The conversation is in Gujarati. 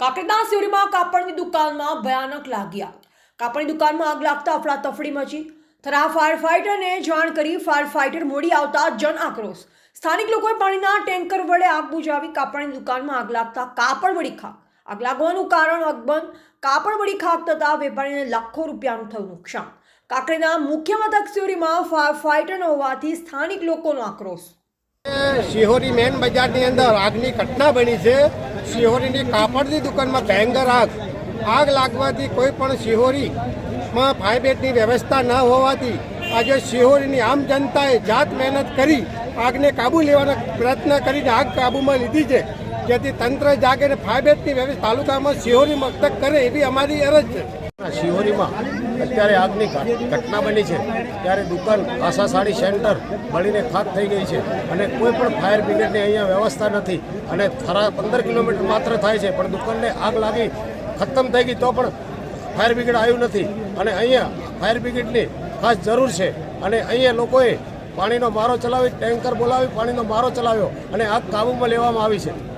કાકડના સિવરીમાં કાપડની દુકાનમાં ભયાનક લાગ્યા. કાપડની દુકાનમાં આગ લાગતા અફડાતફડી મચી. થરા ફાયર ફાઇટરને જાણ કરી ફાયર ફાઇટર મોડી આવતા જન આક્રોશ. સ્થાનિક લોકોએ પાણીના ટેન્કર વડે આગ બુઝાવી કાપડની દુકાનમાં આગ લાગતા કાપડ વળી ખાક. આગ લાગવાનું કારણ અકબંધ, કાપડ વળી ખાક થતાં વેપારીને લાખો રૂપિયાનું થયું નુકસાન. કાકડીના મુખ્ય મથક સિવડીમાં ફાયર ફાઇટર હોવાથી સ્થાનિક લોકોનો આક્રોશ. શિહોરી મેન બજારની અંદર આગની ઘટના બની છે. શિહોરીની કાપડની દુકાનમાં ભયંકર આગ આગ લાગવાથી કોઈ પણ શિહોરીમાં ફાયબેટની વ્યવસ્થા ન હોવાથી આજે શિહોરીની આમ જનતાએ જાત મહેનત કરી આગને કાબૂ લેવાનો પ્રયત્ન કરીને આગ કાબૂમાં લીધી છે. જેથી તંત્ર જાગે અને ફાયબેટની વ્યવસ્થા તાલુકામાં શિહોરી મક્તક કરે એવી અમારી અરજ છે. શિહોરીમાં અત્યારે આગની ઘટ- ઘટના બની છે. ત્યારે દુકાન આશા સાડી સેન્ટર બળીને ખાક થઈ ગઈ છે અને કોઈ પણ ફાયર બ્રિગેડની અહીંયા વ્યવસ્થા નથી અને થરા પંદર કિલોમીટર માત્ર થાય છે, પણ દુકાનને આગ લાગી, ખતમ થઈ ગઈ તો પણ ફાયર બ્રિગેડ આવ્યું નથી. અને અહીંયા ફાયર બ્રિગેડની ખાસ જરૂર છે. અને અહીંયા લોકોએ પાણીનો મારો ચલાવી, ટેન્કર બોલાવી, પાણીનો મારો ચલાવ્યો અને આગ કાબૂમાં લેવામાં આવી છે.